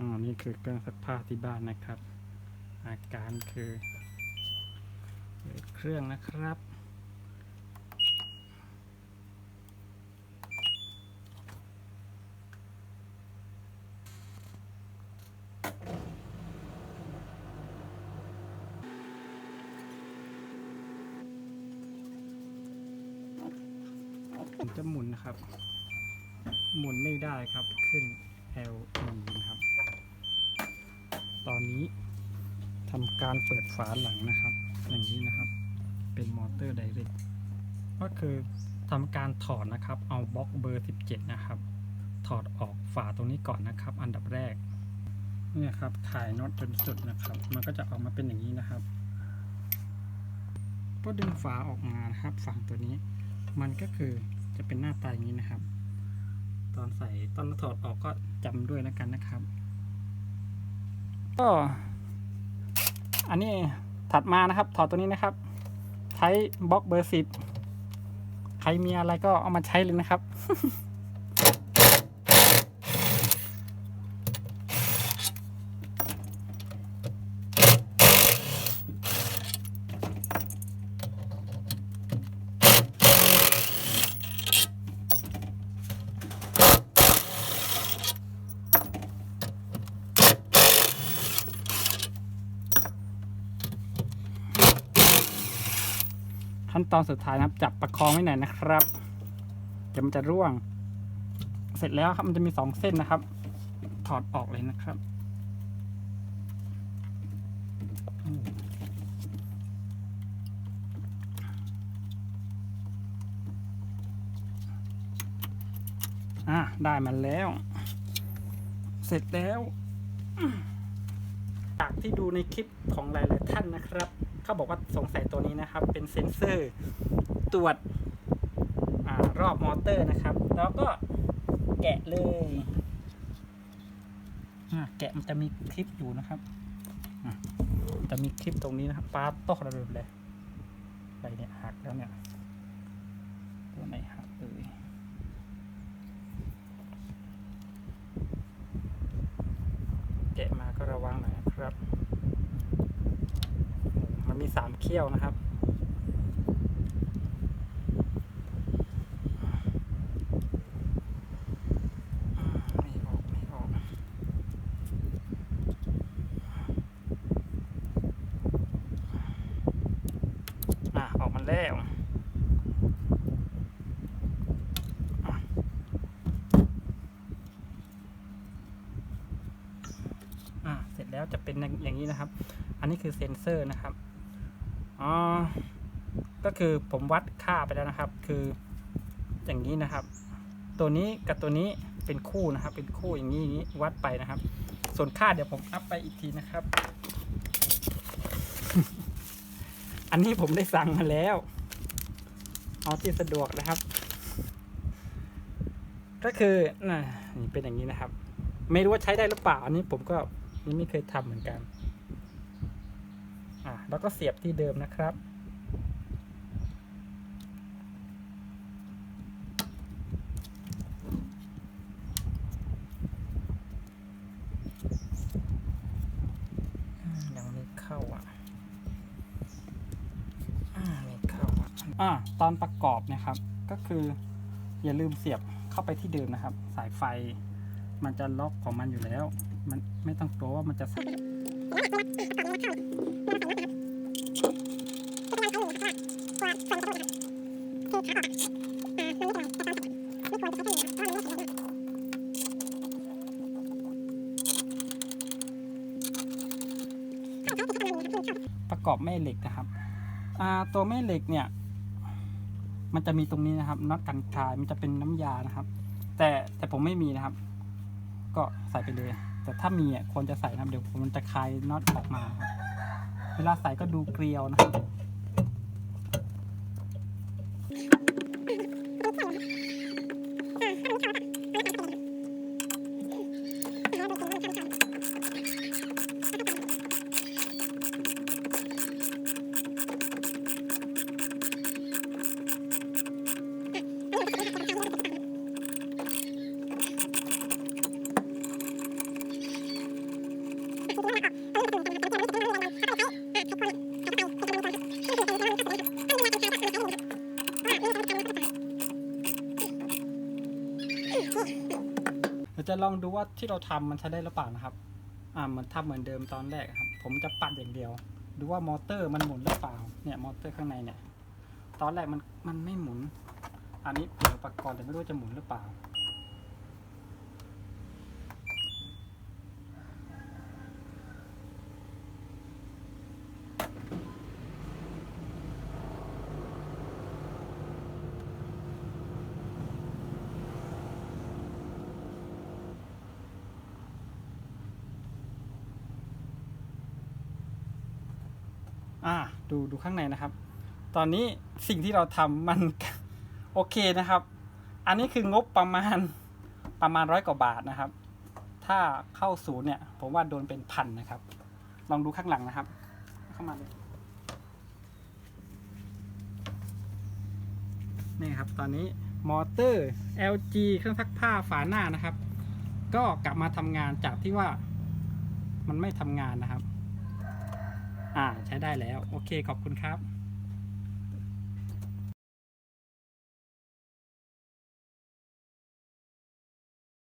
อ๋อนี่คือเครื่องซักผ้าที่บ้านนะครับ อาการคือเปิดเครื่องนะครับ จะหมุนนะครับ หมุนไม่ได้ครับขึ้น L E นะครับ ตอนนี้ ทำการเปิดฝาหลังนะครับ อย่างนี้นะครับ เป็นมอเตอร์ไดเรกก็คือทำการถอดนะครับ เอาบล็อกเบอร์ 17 นะครับ ถอดออกฝาตรงนี้ก่อนนะครับ อันดับแรกเนี่ยครับถ่ายน็อตจนสุดนะครับ มันก็จะออกมาเป็นอย่างนี้นะครับก็ดึงฝาออกมานะครับ ฝั่งตัวนี้ มันก็คือจะเป็นหน้าตาอย่างนี้นะครับ ตอนใส่ตอนถอดออกก็จำด้วยแล้วกันนะครับ ก็ อันนี้ถัดมานะครับ ถอดตัวนี้นะครับ ใช้บล็อกเบอร์สิบใครมีอะไรก็เอามาใช้เลยนะครับ ขั้นตอนสุดท้ายนะครับ จับประคองไว้หน่อยนะครับเดี๋ยวมันจะร่วง เสร็จแล้วครับมันจะมีสองเส้นนะครับ ถอดออกเลยนะครับอะได้มาแล้ว เสร็จแล้วจากที่ดูในคลิปของหลาย ๆ ท่านนะครับ เขาบอกว่าสงสัยตัวนี้นะครับ เป็นเซ็นเซอร์ตรวจอรอบมอเตอร์นะครับ แล้วก็แกะเลยอะแกะมันจะมีคลิปอยู่นะครับจะมีคลิปตรงนี้นะครับปาโต้ระเบิดเลยอะไรเนี่ยหักแล้วเนี่ยตัวไหนหักเลยแกะมาก็ระวังหน่อยครับ มีสามเขี้ยวนะครับ ไม่ออกไม่ออก อะ ออกมาแล้วอะเสร็จแล้วจะเป็นอย่างนี้นะครับ อันนี้คือเซ็นเซอร์นะครับ อ๋อก็คือผมวัดค่าไปแล้วนะครับ คืออย่างนี้นะครับ ตัวนี้กับตัวนี้เป็นคู่นะครับ เป็นคู่อย่างนี้นี้วัดไปนะครับ ส่วนค่าเดี๋ยวผมอัพไปอีกทีนะครับ อันนี้ผมได้สั่งมาแล้ว เอาที่สะดวกนะครับ ก็คือน่ะนี่เป็นอย่างนี้นะครับ ไม่รู้ว่าใช้ได้หรือเปล่า อันนี้ผมก็นี่ไม่เคยทำเหมือนกัน แล้วก็เสียบที่เดิมนะครับอยังไม่เข้าอะอ่าไม่เข้าอะอ่าตอนประกอบนะครับ ก็คืออย่าลืมเสียบเข้าไปที่เดิมนะครับ สายไฟมันจะล็อกของมันอยู่แล้ว มันไม่ต้องกลัวว่ามันจะสั่น ประกอบแม่เหล็กนะครับตัวแม่เหล็กเนี่ย มันจะมีตรงนี้นะครับน็อตกันคายมันจะเป็นน้ำยานะครับ แต่แต่ผมไม่มีนะครับ ก็ใส่ไปเลย แต่ถ้ามีอะควรจะใส่นะเดี๋ยวมันจะคลายน็อตออกมาเวลาใส่ก็ดูเกลียวนะครับ จะลองดูว่าที่เราทำมันใช้ได้หรือเปล่านะครับ อ่าเหมือนทำเหมือนเดิมตอนแรกครับ ผมจะปัดอย่างเดียว ดูว่ามอเตอร์มันหมุนหรือเปล่า เนี่ยมอเตอร์ข้างในเนี่ย ตอนแรกมันมันไม่หมุน อันนี้เปลี่ยนอุปกรณ์แต่ไม่รู้จะหมุนหรือเปล่า อ่าดูดูข้างในนะครับ ตอนนี้สิ่งที่เราทำมันโอเคนะครับ อันนี้คืองบประมาณประมาณร้อยกว่าบาทนะครับ ถ้าเข้าศูนย์เนี่ย ผมว่าโดนเป็นพันนะครับ ลองดูข้างหลังนะครับ เข้ามาเลยนี่ครับ ตอนนี้มอเตอร์ LG เครื่องซักผ้าฝาหน้านะครับ ก็กลับมาทำงานจากที่ว่ามันไม่ทำงานนะครับ อ่าใช้ได้แล้ว โอเคขอบคุณครับ